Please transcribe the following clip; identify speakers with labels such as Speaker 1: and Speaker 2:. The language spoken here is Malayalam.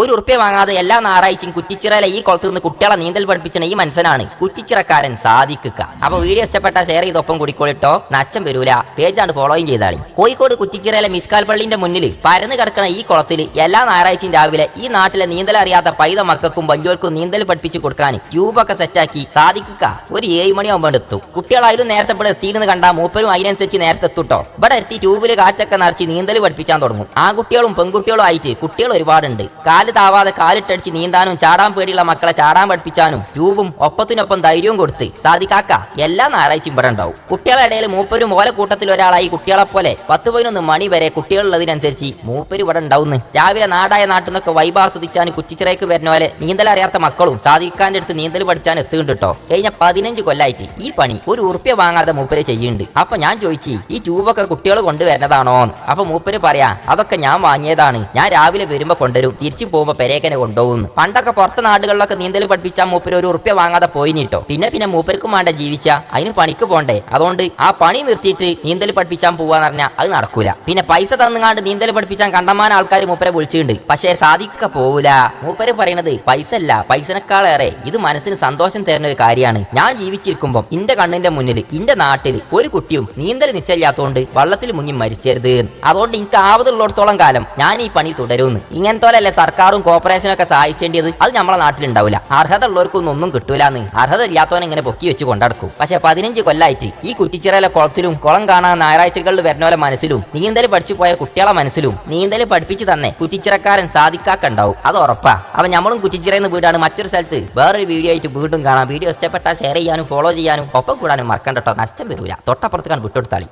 Speaker 1: ഒരു ഉറുപ്പ്യ വാങ്ങാതെ എല്ലാ ഞായറാഴ്ചയും കുറ്റിച്ചിറയിലെ ഈ കുളത്തു നിന്ന് കുട്ടികളെ നീന്തൽ പഠിപ്പിച്ചണ ഈ മനുഷ്യനാണ് കുറ്റിച്ചിറക്കാരൻ സാധിക്കുക അപ്പൊ വീഡിയോ ഇഷ്ടപ്പെട്ട ഷെയർ ചെയ്തൊപ്പം കൂടിക്കോളിട്ടോ. നഷ്ടം വരൂല. പേജാണ് ഫോളോയും ചെയ്താളി. കോഴിക്കോട് കുറ്റിച്ചിറയിലെ മിസ്കാൽ പള്ളിന്റെ മുന്നിൽ പരന്ന് കിടക്കുന്ന ഈ കുളത്തിൽ എല്ലാ ഞായറാഴ്ചയും രാവിലെ ഈ നാട്ടിലെ നീന്തൽ അറിയാത്ത പൈത മക്കൾക്കും വലിയവർക്കും നീന്തൽ പഠിപ്പിച്ചു കൊടുക്കാൻ ട്യൂബൊക്കെ സെറ്റാക്കി സാധിക്കുക ഒരു ഏഴ് മണിയാകുമ്പോൾ എത്തും കുട്ടികളായാലും നേരത്തെ ഇവിടെ എത്തിയിരുന്ന് കണ്ടാ മൂപ്പരും അതിനനുസരിച്ച് നേരത്തെ എത്തുട്ടോ. ഇവിടെ എത്തി ട്യൂബിൽ കാറ്റൊക്കെ നിറച്ച് നീന്തൽ പഠിപ്പിക്കാൻ തുടങ്ങും. ആ കുട്ടികളും പെൺകുട്ടികളും ആയിട്ട് കുട്ടികൾ ഒരുപാടുണ്ട്. താവാതെ കാലിട്ടടിച്ച് നീന്താനും ചാടാൻ പേടിയുള്ള മക്കളെ ചാടാൻ പഠിപ്പിച്ചാനും ട്യൂബും ഒപ്പത്തിനൊപ്പം ധൈര്യവും കൊടുത്ത് സാധിക്കാക്ക എല്ലാ ഞായറാഴ്ചയും ഇവിടെ ഉണ്ടാവും. കുട്ടികളുടെ ഇടയിൽ മൂപ്പരും ഓല കൂട്ടത്തിൽ ഒരാളായി കുട്ടികളെ പോലെ പത്ത് പതിനൊന്ന് മണി വരെ കുട്ടികളുള്ളതിനനുസരിച്ച് മൂപ്പര് ഇവിടെ ഉണ്ടാവുന്നു. രാവിലെ നാടായ നാട്ടിൽ നിന്നൊക്കെ വൈബ് ആസ്വദിച്ചാൻ കുറ്റിച്ചിറയ്ക്ക് വരുന്ന പോലെ നീന്തൽ അറിയാത്ത മക്കളും സാധിക്കാന്റെ അടുത്ത് നീന്തൽ പഠിച്ചാൻ എത്തുന്നുണ്ട് കഴിഞ്ഞ പതിനഞ്ച് കൊല്ലായിട്ട് ഈ പണി ഒരു ഉറുപ്പ്യ വാങ്ങാതെ മൂപ്പര് ചെയ്യുന്നുണ്ട്. അപ്പൊ ഞാൻ ചോദിച്ചു ഈ ട്യൂബൊക്കെ കുട്ടികൾ കൊണ്ടുവരുന്നതാണോ അപ്പൊ മൂപ്പര് പറയാ അതൊക്കെ ഞാൻ വാങ്ങിയതാണ്. ഞാൻ രാവിലെ വരുമ്പോ കൊണ്ടുവരും. തിരിച്ചു പോകുമ്പോ പെരേക്കനെ കൊണ്ടുപോകുന്നു. പണ്ടൊക്കെ പുറത്ത് നാടുകളിലൊക്കെ നീന്തൽ പഠിപ്പിച്ചാൽ മൂപ്പര് ഒരു ഉറുപ്പ്യ വാങ്ങാതെ പോയിട്ടോ പിന്നെ പിന്നെ മൂപ്പർക്കും വേണ്ട ജീവിച്ച അതിന് പണിക്ക് പോണ്ടേ. അതുകൊണ്ട് ആ പണി നിർത്തിയിട്ട് നീന്തൽ പഠിപ്പിച്ചാൻ പോവാന്ന് പറഞ്ഞാൽ അത് നടക്കൂല. പിന്നെ പൈസ തന്നുകാണ്ട് നീന്തൽ പഠിപ്പിച്ചാൽ കണ്ടമാന ആൾക്കാർ മൂപ്പരെ വിളിച്ചിട്ടുണ്ട്. പക്ഷേ സാധിക്കൊക്കെ പോവൂല. മൂപ്പര് പറയണത് പൈസ അല്ല പൈസനേക്കാളേറെ. ഇത് മനസ്സിന് സന്തോഷം തരുന്ന ഒരു കാര്യമാണ്. ഞാൻ ജീവിച്ചിരിക്കുമ്പോൾ ഇന്റെ കണ്ണിന്റെ മുന്നിൽ ഇന്റെ നാട്ടിൽ ഒരു കുട്ടിയും നീന്തൽ നിശ്ചയില്ലാത്തതുകൊണ്ട് വള്ളത്തിൽ മുങ്ങി മരിച്ചരുത്. അതുകൊണ്ട് എനിക്ക് ആവതുള്ളിടത്തോളം കാലം ഞാൻ ഈ പണി തുടരുമെന്ന് ഇങ്ങനത്തോലല്ലേ സർക്കാരും കോർപ്പറേഷനും ഒക്കെ സഹായിച്ചേണ്ടത് അത് നമ്മളെ നാട്ടിലുണ്ടാവില്ല. അർഹത ഉള്ളവർക്കൊന്നും ഒന്നും കിട്ടൂലെന്ന്. അർഹത ഇല്ലാത്തവനെ ഇങ്ങനെ പൊക്കി വെച്ച് കൊണ്ടടക്കും. പക്ഷെ പതിനഞ്ച് കൊല്ലായിട്ട് ഈ കുറ്റിച്ചിറയിലെ കുളത്തിലും കുളം കാണാൻ ഞായറാഴ്ചകളിൽ വരുന്നവരെ മനസ്സിലും നീന്തൽ പഠിച്ചു പോയ കുട്ടികളെ മനസ്സിലും നീന്തൽ പഠിപ്പിച്ച് തന്നെ കുറ്റിച്ചിറക്കാരൻ സാധിക്കാക്കുണ്ടാവും. അത് ഉറപ്പാ. അപ്പൊ നമ്മളും കുറ്റിച്ചിറയിൽ വീടാണ്. മറ്റൊരു സ്ഥലത്ത് വേറൊരു വീഡിയോ ആയിട്ട് വീണ്ടും കാണാം. വീഡിയോ ഇഷ്ടപ്പെട്ടാൽ ഷെയർ ചെയ്യാനും ഫോളോ ചെയ്യാനും ഒപ്പം കൂടാനും മറക്കണ്ട കേട്ടോ നഷ്ടം വരൂല. തൊട്ടപ്പുറത്ത് കാണാൻ വിട്ടെടുത്താളി